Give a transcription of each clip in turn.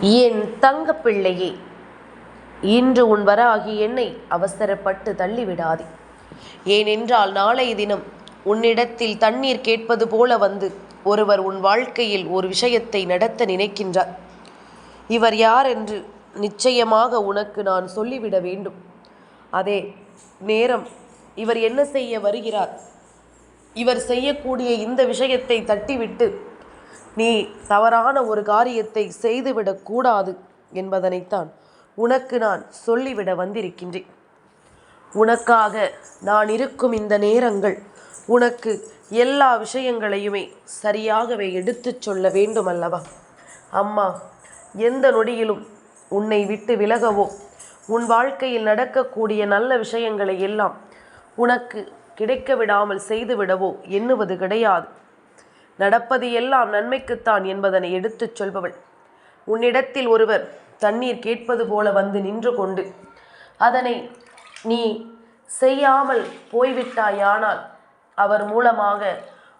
என் தங்க பிள்ளையே இன்று உன் வர ஆகிய என்னை அவசரப்பட்டு தள்ளிவிடாதே. ஏனென்றால் நாளைய தினம் உன்னிடத்தில் தண்ணீர் கேட்பது போல வந்து ஒருவர் உன் வாழ்க்கையில் ஒரு விஷயத்தை நடத்த நினைக்கின்றார். இவர் யார் என்று நிச்சயமாக உனக்கு நான் சொல்லிவிட வேண்டும். அதே நேரம் இவர் என்ன செய்ய வருகிறார்? இவர் செய்யக்கூடிய இந்த விஷயத்தை தட்டிவிட்டு நீ தவறான ஒரு காரியத்தை செய்துவிடக்கூடாது என்பதனைத்தான் உனக்கு நான் சொல்லிவிட வந்திருக்கின்றேன். உனக்காக நான் இருக்கும் இந்த நேரங்கள் உனக்கு எல்லா விஷயங்களையுமே சரியாகவே எடுத்துச் சொல்ல வேண்டும் அல்லவா அம்மா எந்த நொடியிலும் உன்னை விட்டு விலகவோ உன் வாழ்க்கையில் நடக்கக்கூடிய நல்ல விஷயங்களை எல்லாம் உனக்கு கிடைக்க விடாமல் செய்துவிடவோ எண்ணுவது கிடையாது. நடப்பது எல்லாம் நன்மைக்குத்தான் என்பதனை எடுத்துச் சொல்பவள். உன்னிடத்தில் ஒருவர் தண்ணீர் கேட்பது போல வந்து நின்று கொண்டு அதனை நீ செய்யாமல் போய்விட்டாயானால் அவர் மூலமாக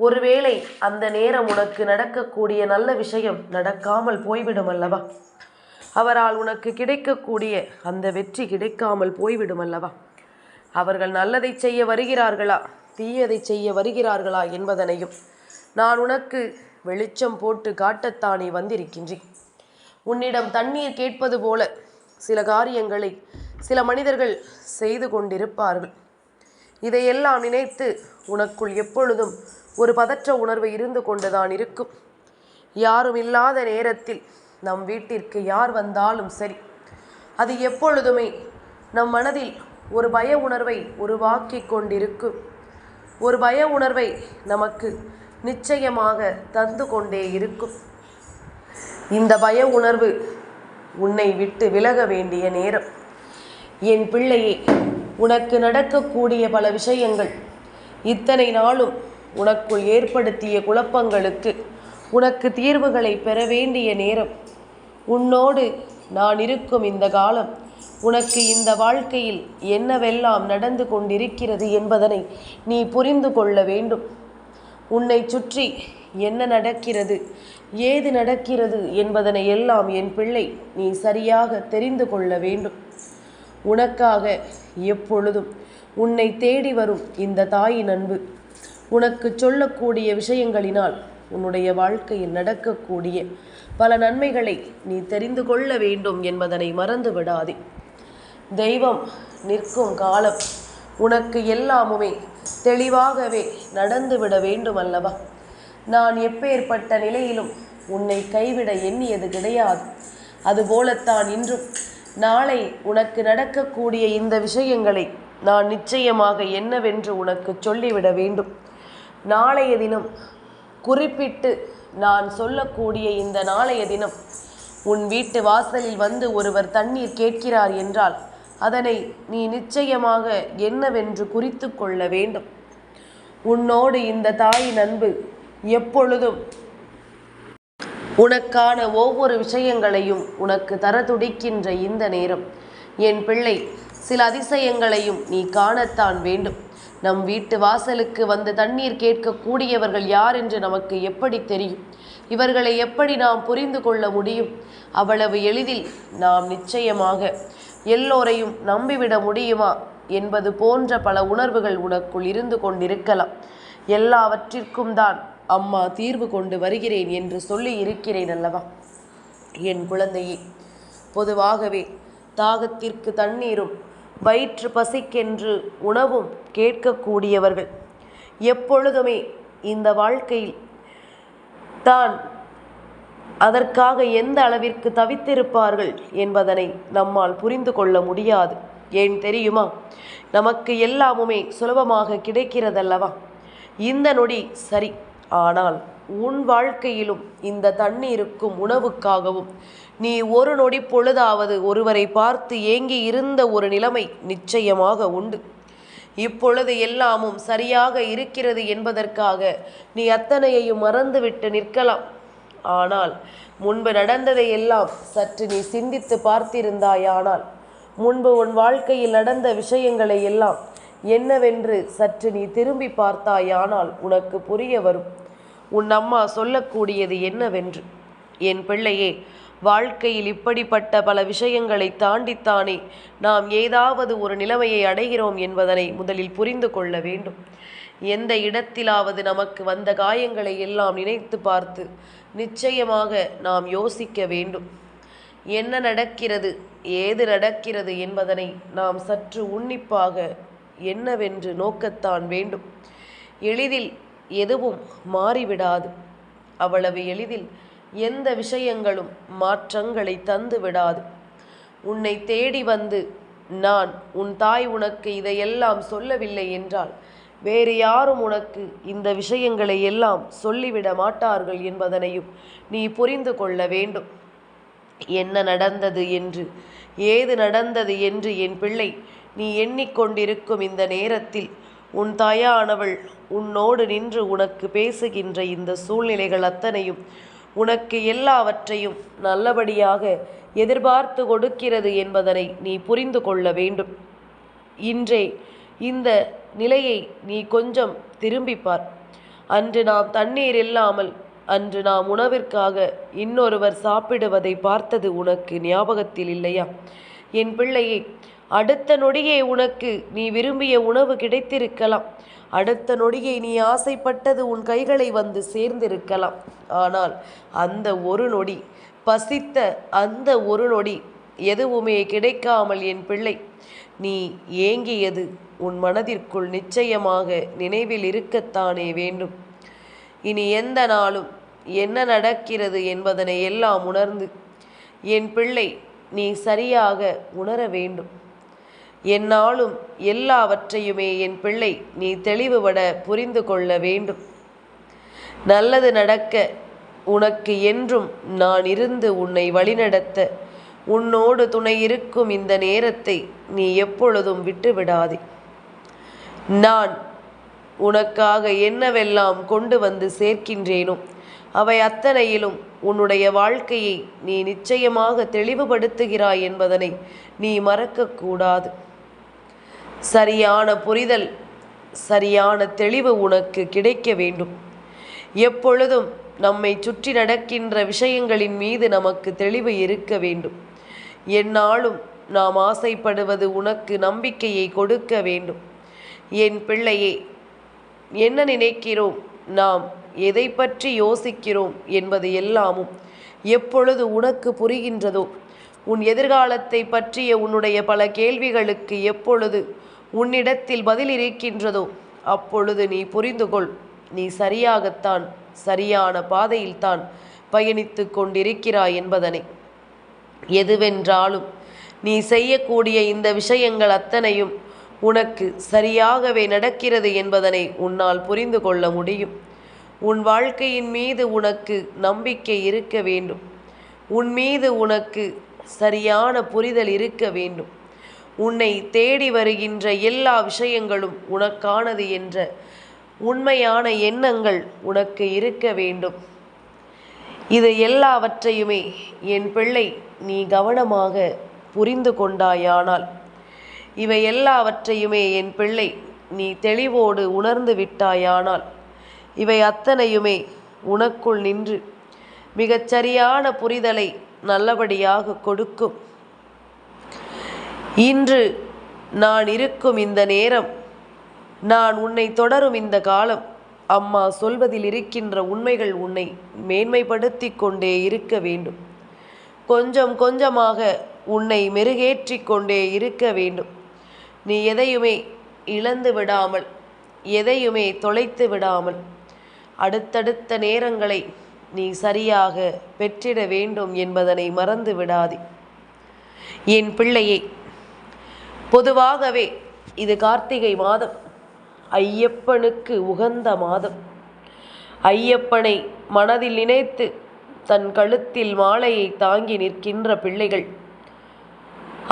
ஒருவேளை அந்த நேரம் உனக்கு நடக்கக்கூடிய நல்ல விஷயம் நடக்காமல் போய்விடும் அல்லவா அவரால் உனக்கு கிடைக்கக்கூடிய அந்த வெற்றி கிடைக்காமல் போய்விடும் அல்லவா அவர்கள் நல்லதை செய்ய வருகிறார்களா? தீயதை செய்ய வருகிறார்களா என்பதனையும் நான் உனக்கு வெளிச்சம் போட்டு காட்டத்தானே வந்திருக்கின்றேன் உன்னிடம் தண்ணீர் கேட்பது போல சில காரியங்களை சில மனிதர்கள் செய்து கொண்டிருப்பார்கள். இதையெல்லாம் நினைத்து உனக்குள் எப்பொழுதும் ஒரு பதற்ற உணர்வு இருந்து கொண்டுதான் இருக்கும். யாரும் இல்லாத நேரத்தில் நம் வீட்டிற்கு யார் வந்தாலும் சரி அது எப்பொழுதுமே நம் மனதில் ஒரு பய உணர்வை உருவாக்கி கொண்டிருக்கும். ஒரு பய உணர்வை நமக்கு நிச்சயமாக தந்து கொண்டே இருக்கும். இந்த பய உணர்வு உன்னை விட்டு விலக வேண்டிய நேரம். என் பிள்ளையே உனக்கு நடக்கக்கூடிய பல விஷயங்கள் இத்தனை நாளும் உனக்குள் ஏற்படுத்திய குழப்பங்களுக்கு உனக்கு தீர்வுகளை பெற வேண்டிய நேரம். உன்னோடு நான் இருக்கும் இந்த காலம் உனக்கு இந்த வாழ்க்கையில் என்னவெல்லாம் நடந்து கொண்டிருக்கிறது என்பதனை நீ புரிந்து கொள்ள வேண்டும். உன்னை சுற்றி என்ன நடக்கிறது? ஏது நடக்கிறது என்பதனை எல்லாம் என் பிள்ளை நீ சரியாக தெரிந்து கொள்ள வேண்டும். உனக்காக எப்பொழுதும் உன்னை தேடி வரும் இந்த தாயின் அன்பு. உனக்கு சொல்லக்கூடிய விஷயங்களினால் உன்னுடைய வாழ்க்கையில் நடக்கக்கூடிய பல நன்மைகளை நீ தெரிந்து கொள்ள வேண்டும் என்பதனை மறந்து விடாதே தெய்வம் நிற்கும் காலம் உனக்கு எல்லாமுமே தெளிவாகவே நடந்துவிட வேண்டும் அல்லவா நான் எப்பேற்பட்ட நிலையிலும் உன்னை கைவிட எண்ணியது கிடையாது. அதுபோலத்தான் இன்றும் நாளை உனக்கு நடக்கக்கூடிய இந்த விஷயங்களை நான் நிச்சயமாக என்னவென்று உனக்கு சொல்லிவிட வேண்டும். நாளைய தினம் குறிப்பிட்டு நான் சொல்லக்கூடிய இந்த நாளைய தினம் உன் வீட்டு வாசலில் வந்து ஒருவர் தண்ணீர் கேட்கிறார் என்றால் அதனை நீ நிச்சயமாக என்னவென்று குறித்து கொள்ள வேண்டும். உன்னோடு இந்த தாயின் அன்பு எப்பொழுதும் உனக்கான ஒவ்வொரு விஷயங்களையும் உனக்கு தர துடிக்கின்ற இந்த நேரம். என் பிள்ளை சில அதிசயங்களையும் நீ காணத்தான் வேண்டும். நம் வீட்டு வாசலுக்கு வந்து தண்ணீர் கேட்கக்கூடியவர்கள் யார் என்று நமக்கு எப்படி தெரியும்? இவர்களை எப்படி நாம் புரிந்து கொள்ள முடியும்? அவ்வளவு எளிதில் நாம் நிச்சயமாக எல்லோரையும் நம்பிவிட முடியுமா என்பது போன்ற பல உணர்வுகள் உனக்குள் இருந்து கொண்டிருக்கலாம். எல்லாவற்றிற்கும் தான் அம்மா தீர்வு கொண்டு வருகிறேன் என்று சொல்லி இருக்கிறேன் அல்லவா? என் குழந்தையே பொதுவாகவே தாகத்திற்கு தண்ணீரும் வயிற்று பசிக்கென்று உணவும் கேட்கக்கூடியவர்கள். எப்பொழுதுமே இந்த வாழ்க்கையில் தான் அதற்காக எந்த அளவிற்கு தவித்திருப்பார்கள் என்பதனை நம்மால் புரிந்து கொள்ள முடியாது. ஏன் தெரியுமா? நமக்கு எல்லாமுமே சுலபமாக கிடைக்கிறதல்லவா? இந்த நொடி சரி. ஆனால் உன் வாழ்க்கையிலும் இந்த தண்ணீருக்கும் உணவுக்காகவும் நீ ஒரு நொடி பொழுதாவது ஒருவரை பார்த்து ஏங்கி இருந்த ஒரு நிலைமை நிச்சயமாக உண்டு. இப்பொழுது எல்லாமும் சரியாக இருக்கிறது என்பதற்காக நீ அத்தனையையும் மறந்துவிட்டு நிற்கலாம். ஆனால் முன்பு நடந்ததை எல்லாம் சற்று நீ சிந்தித்து பார்த்திருந்தாயானால் முன்பு உன் வாழ்க்கையில் நடந்த விஷயங்களை எல்லாம் என்னவென்று சற்று நீ திரும்பி பார்த்தாயானால் உனக்கு புரிய வரும். உன் அம்மா சொல்லக்கூடியது என்னவென்று? என் பிள்ளையே வாழ்க்கையில் இப்படிப்பட்ட பல விஷயங்களை தாண்டித்தானே நாம் ஏதாவது ஒரு நிலைமையை அடைகிறோம் என்பதனை முதலில் புரிந்து கொள்ள வேண்டும். எந்த இடத்திலாவது நமக்கு வந்த காயங்களை எல்லாம் நினைத்து பார்த்து நிச்சயமாக நாம் யோசிக்க வேண்டும். என்ன நடக்கிறது ஏது நடக்கிறது என்பதனை நாம் சற்று உன்னிப்பாக என்னவென்று நோக்கத்தான் வேண்டும். எளிதில் எதுவும் மாறிவிடாது. அவ்வளவு எளிதில் எந்த விஷயங்களும் மாற்றங்களை தந்து விடாது உன்னை தேடி வந்து நான் உன் தாய் உனக்கு இதையெல்லாம் சொல்லவில்லை என்றால் வேறு யாரும் உனக்கு இந்த விஷயங்களை எல்லாம் சொல்லிவிட மாட்டார்கள் என்பதனையும் நீ புரிந்து கொள்ள வேண்டும். என்ன நடந்தது என்று ஏது நடந்தது என்று என் பிள்ளை நீ எண்ணிக்கொண்டிருக்கும் இந்த நேரத்தில் உன் தாயானவள் உன்னோடு நின்று உனக்கு பேசுகின்ற இந்த சூழ்நிலைகள் அத்தனையும் உனக்கு எல்லாவற்றையும் நல்லபடியாக எதிர்பார்த்து கொடுக்கிறது என்பதனை நீ புரிந்து கொள்ள வேண்டும். இன்றே இந்த நிலையை நீ கொஞ்சம் திரும்பிப்பார். அன்று நாம் தண்ணீர் இல்லாமல் அன்று நாம் உணவிற்காக இன்னொருவர் சாப்பிடுவதை பார்த்தது உனக்கு ஞாபகத்தில் இல்லையா? என் பிள்ளையே அடுத்த நொடியே உனக்கு நீ விரும்பிய உணவு கிடைத்திருக்கலாம். அடுத்த நொடியை நீ ஆசைப்பட்டது உன் கைகளை வந்து சேர்ந்திருக்கலாம். ஆனால் அந்த ஒரு நொடி பசித்த அந்த ஒரு நொடி எதுவுமே கிடைக்காமல் என் பிள்ளை நீ ஏங்கியது உன் மனதிற்குள் நிச்சயமாக நினைவில் இருக்கத்தானே வேண்டும். இனி எந்த நாளும் என்ன நடக்கிறது என்பதனை எல்லாம் உணர்ந்து என் பிள்ளை நீ சரியாக உணர வேண்டும். என்னாலும் எல்லாவற்றையுமே என் பிள்ளை நீ தெளிவுபட புரிந்து கொள்ள வேண்டும். நல்லது நடக்க உனக்கு என்றும் நான் இருந்து உன்னை வழிநடத்த உன்னோடு துணை இருக்கும் இந்த நேரத்தை நீ எப்பொழுதும் விட்டுவிடாதே. நான் உனக்காக என்னவெல்லாம் கொண்டு வந்து சேர்க்கின்றேனோ அவை அத்தனையிலும் உன்னுடைய வாழ்க்கையை நீ நிச்சயமாக தெளிவுபடுத்துகிறாய் என்பதனை நீ மறக்கக்கூடாது. சரியான புரிதல் சரியான தெளிவு உனக்கு கிடைக்க வேண்டும். எப்பொழுதும் நம்மை சுற்றி நடக்கின்ற விஷயங்களின் மீது நமக்கு தெளிவு இருக்க வேண்டும். எந்நாளும் நாம் ஆசைப்படுவது உனக்கு நம்பிக்கையை கொடுக்க வேண்டும். என் பிள்ளையே என்ன நினைக்கிறோம்? நாம் எதை பற்றி யோசிக்கிறோம் என்பது எல்லாமும் எப்பொழுது உனக்கு புரிகின்றதோ? உன் எதிர்காலத்தை பற்றிய உன்னுடைய பல கேள்விகளுக்கு எப்பொழுது உன்னிடத்தில் பதில் இருக்கின்றதோ அப்பொழுது நீ புரிந்து கொள் நீ சரியாகத்தான் சரியான பாதையில்தான் பயணித்து கொண்டிருக்கிறாய் என்பதனை. எதுவென்றாலும் நீ செய்யக்கூடிய இந்த விஷயங்கள் அத்தனையும் உனக்கு சரியாகவே நடக்கிறது என்பதனை உன்னால் புரிந்து கொள்ள முடியும். உன் வாழ்க்கையின் மீது உனக்கு நம்பிக்கை இருக்க வேண்டும். உன் மீது உனக்கு சரியான புரிதல் இருக்க வேண்டும். உன்னை தேடி வருகின்ற எல்லா விஷயங்களும் உனக்கானது என்ற உண்மையான எண்ணங்கள் உனக்கு இருக்க வேண்டும். இது எல்லாவற்றையுமே என் பிள்ளை நீ கவனமாக புரிந்து கொண்டாயானால். இவை எல்லாவற்றையுமே என் பிள்ளை நீ தெளிவோடு உணர்ந்து விட்டாயானால். இவை அத்தனையுமே உனக்குள் நின்று மிகச்சரியான புரிதலை நல்லபடியாக கொடுக்கும். இன்று நான் இருக்கும் இந்த நேரம் நான் உன்னை தொடரும் இந்த காலம் அம்மா சொல்வதில் இருக்கின்ற உண்மைகள் உன்னை மேன்மைப்படுத்தி கொண்டே இருக்க வேண்டும். கொஞ்சம் கொஞ்சமாக உன்னை மெருகேற்றி கொண்டே இருக்க வேண்டும். நீ எதையுமே இழந்து விடாமல் எதையுமே தொலைத்து விடாமல் அடுத்தடுத்த நேரங்களை நீ சரியாக பெற்றிட வேண்டும் என்பதனை மறந்து விடாதே. என் பிள்ளையே பொதுவாகவே இது கார்த்திகை மாதம் ஐயப்பனுக்கு உகந்த மாதம். ஐயப்பனை மனதில் நினைத்து தன் கழுத்தில் மாலையை தாங்கி நிற்கின்ற பிள்ளைகள்.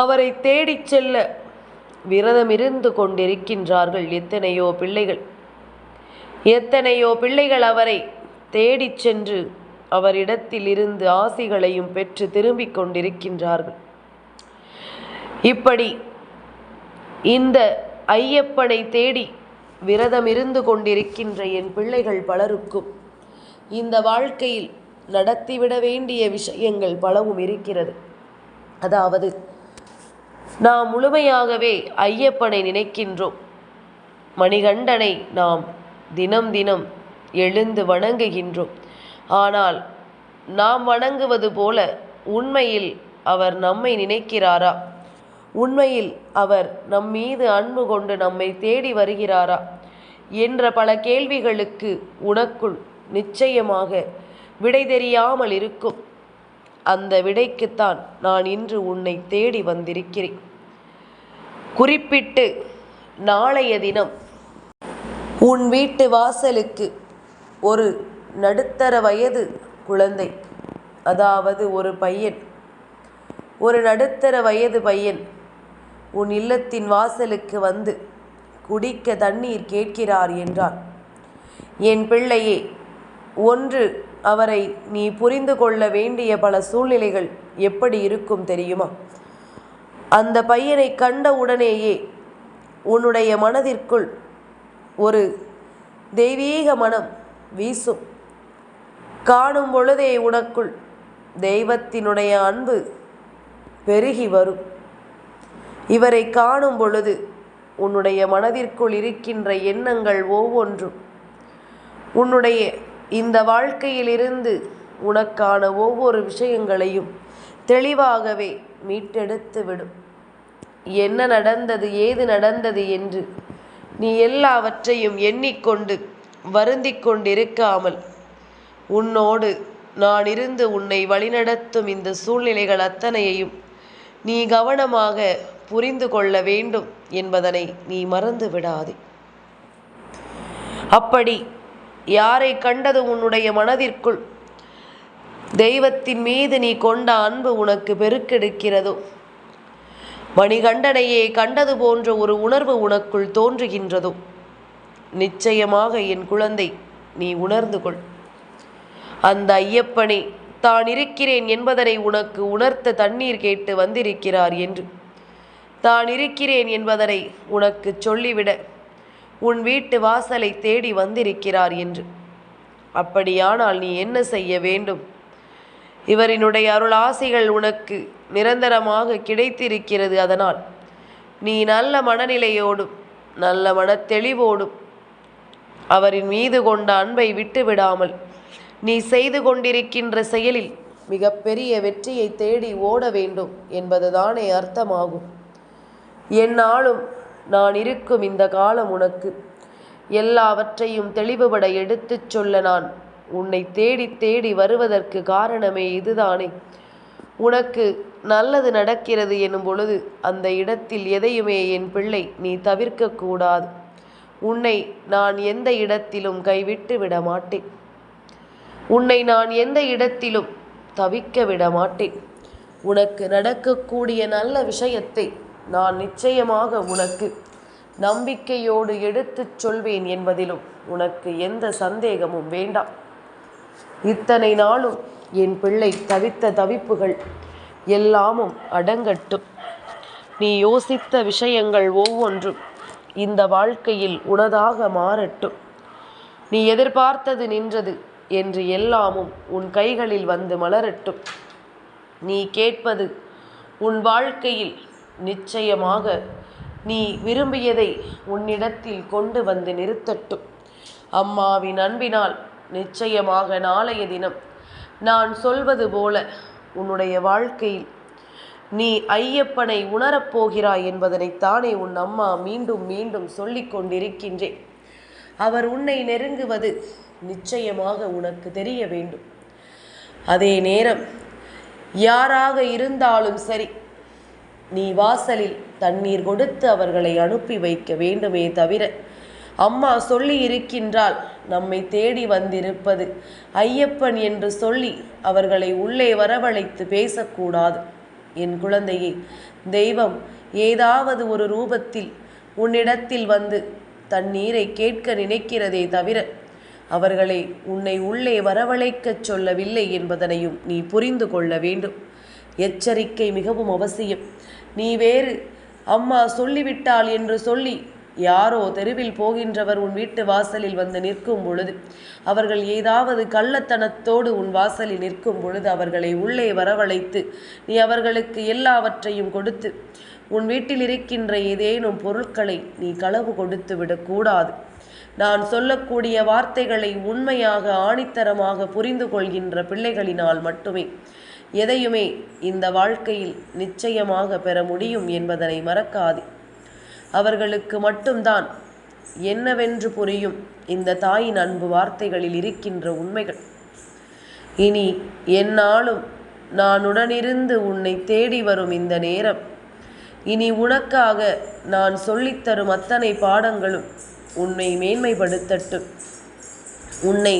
அவரை தேடிச் செல்ல விரதமிருந்து கொண்டிருக்கின்றார்கள் எத்தனையோ பிள்ளைகள். எத்தனையோ பிள்ளைகள் அவரை தேடிச் சென்று அவரிடத்தில் இருந்து ஆசிகளையும் பெற்று திரும்பிக் கொண்டிருக்கின்றார்கள். இப்படி இந்த ஐயப்பனை தேடி விரதமிருந்து கொண்டிருக்கின்ற என் பிள்ளைகள் பலருக்கும் இந்த வாழ்க்கையில் நடத்திவிட வேண்டிய விஷயங்கள் பலவும் இருக்கிறது. அதாவது நாம் முழுமையாகவே ஐயப்பனை நினைக்கின்றோம். மணிகண்டனை நாம் தினம் தினம் எழுந்து வணங்குகின்றோம். ஆனால் நாம் வணங்குவது போல உண்மையில் அவர் நம்மை நினைக்கிறாரா? உண்மையில் அவர் நம் மீது அன்பு கொண்டு நம்மை தேடி வருகிறாரா? என்ற பல கேள்விகளுக்கு உனக்குள் நிச்சயமாக விடை தெரியாமல் இருக்கும். அந்த விடைக்குத்தான் நான் இன்று உன்னை தேடி வந்திருக்கிறேன். குறிப்பிட்டு நாளைய தினம் உன் வீட்டு வாசலுக்கு ஒரு நடுத்தர வயது குழந்தை அதாவது ஒரு பையன். ஒரு நடுத்தர வயது பையன் உன் இல்லத்தின் வாசலுக்கு வந்து குடிக்க தண்ணீர் கேட்கிறார் என்றான். என் பிள்ளையே ஒன்று அவரை நீ புரிந்து கொள்ள வேண்டிய பல சூழ்நிலைகள் எப்படி இருக்கும் தெரியுமா? அந்த பையனை கண்ட உடனேயே உன்னுடைய மனதிற்குள் ஒரு தெய்வீக மனம் வீசும். காணும் பொழுதே உனக்குள் தெய்வத்தினுடைய அன்பு பெருகி வரும். இவரை காணும் பொழுது உன்னுடைய மனதிற்குள் இருக்கின்ற எண்ணங்கள் ஒவ்வொன்றும் உன்னுடைய இந்த வாழ்க்கையிலிருந்து உனக்கான ஒவ்வொரு விஷயங்களையும் தெளிவாகவே மீட்டெடுத்து விடும். என்ன நடந்தது ஏது நடந்தது என்று நீ எல்லாவற்றையும் எண்ணிக்கொண்டு வருந்திக் கொண்டிருக்காமல் உன்னோடு நான் இருந்து உன்னை வழிநடத்தும் இந்த சூழ்நிலைகள் அத்தனையையும் நீ கவனமாக புரிந்து கொள்ள வேண்டும் என்பதனை நீ மறந்து விடாதே. அப்படி யாரை கண்டது உன்னுடைய மனதிற்குள்? தெய்வத்தின் மீது நீ கொண்ட அன்பு உனக்கு பெருக்கெடுக்கிறதோ? மணிகண்டனையே கண்டது போன்ற ஒரு உணர்வு உனக்குள் தோன்றுகின்றதோ? நிச்சயமாக என் குழந்தை நீ உணர்ந்து கொள். அந்த ஐயப்பனே தான் இருக்கிறேன் என்பதனை உனக்கு உணர்த்த தண்ணீர் கேட்டு வந்திருக்கிறார் என்று. தான் இருக்கிறேன் என்பதனை உனக்கு சொல்லிவிட உன் வீட்டு வாசலை தேடி வந்திருக்கிறார் என்று. அப்படியானால் நீ என்ன செய்ய வேண்டும்? இவரினுடைய அருள் ஆசைகள் உனக்கு நிரந்தரமாக கிடைத்திருக்கிறது அதனால் நீ நல்ல மனநிலையோடும் நல்ல மனத்தெளிவோடும் அவரின் மீது கொண்ட அன்பை விட்டுவிடாமல் நீ செய்து கொண்டிருக்கின்ற செயலில் மிகப்பெரிய வெற்றியை தேடி ஓட வேண்டும் என்பதுதானே அர்த்தமாகும். என்னாலும் நான் இருக்கும் இந்த காலம் உனக்கு. எல்லாவற்றையும் தெளிவுபட எடுத்துச் சொல்ல நான். உன்னை தேடி தேடி வருவதற்கு காரணமே இதுதானே. உனக்கு நல்லது நடக்கிறது எனும் பொழுது அந்த இடத்தில் எதையுமே என் பிள்ளை நீ தவிர்க்க கூடாது. உன்னை நான் எந்த இடத்திலும் கைவிட்டு விட மாட்டேன். உன்னை நான் எந்த இடத்திலும் தவிக்க விட மாட்டேன். உனக்கு நடக்கக்கூடிய நல்ல விஷயத்தை நான் நிச்சயமாக உனக்கு நம்பிக்கையோடு எடுத்துச் சொல்வேன் என்பதிலும் உனக்கு எந்த சந்தேகமும் வேண்டாம். இத்தனை நாளும் என் பிள்ளை தவித்த தவிப்புகள் எல்லாமும் அடங்கட்டும். நீ யோசித்த விஷயங்கள் ஒவ்வொன்றும் இந்த வாழ்க்கையில் உனதாக மாறட்டும். நீ எதிர்பார்த்தது நின்றது என்று எல்லாமும் உன் கைகளில் வந்து மலரட்டும். நீ கேட்பது உன் வாழ்க்கையில் நிச்சயமாக நீ விரும்பியதை உன்னிடத்தில் கொண்டு வந்து நிறுத்தட்டும். அம்மாவின் அன்பினால் நிச்சயமாக நாளைய தினம் நான் சொல்வது போல உன்னுடைய வாழ்க்கையில் நீ ஐயப்பனை உணரப்போகிறாய் என்பதனைத்தானே உன் அம்மா மீண்டும் மீண்டும் சொல்லிக் கொண்டிருக்கின்றேன். அவர் உன்னை நெருங்குவது நிச்சயமாக உனக்கு தெரிய வேண்டும். அதே நேரம் யாராக இருந்தாலும் சரி நீ வாசலில் தண்ணீர் கொடுத்து அவர்களை அனுப்பி வைக்க வேண்டுமே தவிர அம்மா சொல்லி இருக்கின்றால் நம்மை தேடி வந்திருப்பது. ஐயப்பன் என்று சொல்லி அவர்களை உள்ளே வரவழைத்து பேசக்கூடாது. என் குழந்தையே தெய்வம் ஏதாவது ஒரு ரூபத்தில் உன்னிடத்தில் வந்து தண்ணீரை கேட்க நினைக்கிறதே தவிர அவர்களை உன்னை உள்ளே வரவழைக்கச் சொல்லவில்லை என்பதனையும் நீ புரிந்து கொள்ள வேண்டும். எச்சரிக்கை மிகவும் அவசியம். நீ வேறு. அம்மா சொல்லிவிட்டாள் என்று சொல்லி யாரோ தெருவில் போகின்றவர் உன் வீட்டு வாசலில் வந்து நிற்கும் பொழுது அவர்கள் ஏதாவது கள்ளத்தனத்தோடு உன் வாசலில் நிற்கும் பொழுது அவர்களை உள்ளே வரவழைத்து நீ அவர்களுக்கு எல்லாவற்றையும் கொடுத்து உன் வீட்டில் இருக்கின்ற ஏதேனும் பொருட்களை நீ களவு கொடுத்து விடக்கூடாது நான் சொல்லக்கூடிய வார்த்தைகளை உண்மையாக ஆணித்தரமாக புரிந்து கொள்கின்ற பிள்ளைகளினால் மட்டுமே எதையுமே இந்த வாழ்க்கையில் நிச்சயமாக பெற முடியும் என்பதனை மறக்காது. அவர்களுக்கு மட்டும்தான் என்னவென்று புரியும் இந்த தாயின் அன்பு வார்த்தைகளில் இருக்கின்ற உண்மைகள். இனி என்னாலும் நான் உடனிருந்து உன்னை தேடி வரும் இந்த நேரம். இனி உனக்காக நான் சொல்லித்தரும் அத்தனை பாடங்களும் உன்னை மேன்மைப்படுத்தட்டும். உன்னை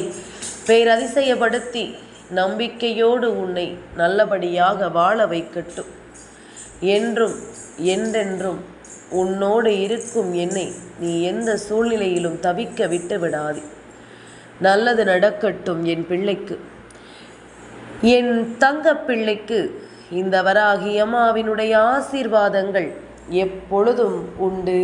பேரதிசயப்படுத்தி நம்பிக்கையோடு உன்னை நல்லபடியாக வாழ வைக்கட்டும். என்றும் என்றென்றும் உன்னோடு இருக்கும் என்னை நீ எந்த சூழ்நிலையிலும் தவிக்க விட்டு விடாதே நல்லது நடக்கட்டும் என் பிள்ளைக்கு. என் தங்க பிள்ளைக்கு இந்த வராகி அம்மாவினுடைய ஆசீர்வாதங்கள் எப்பொழுதும் உண்டு.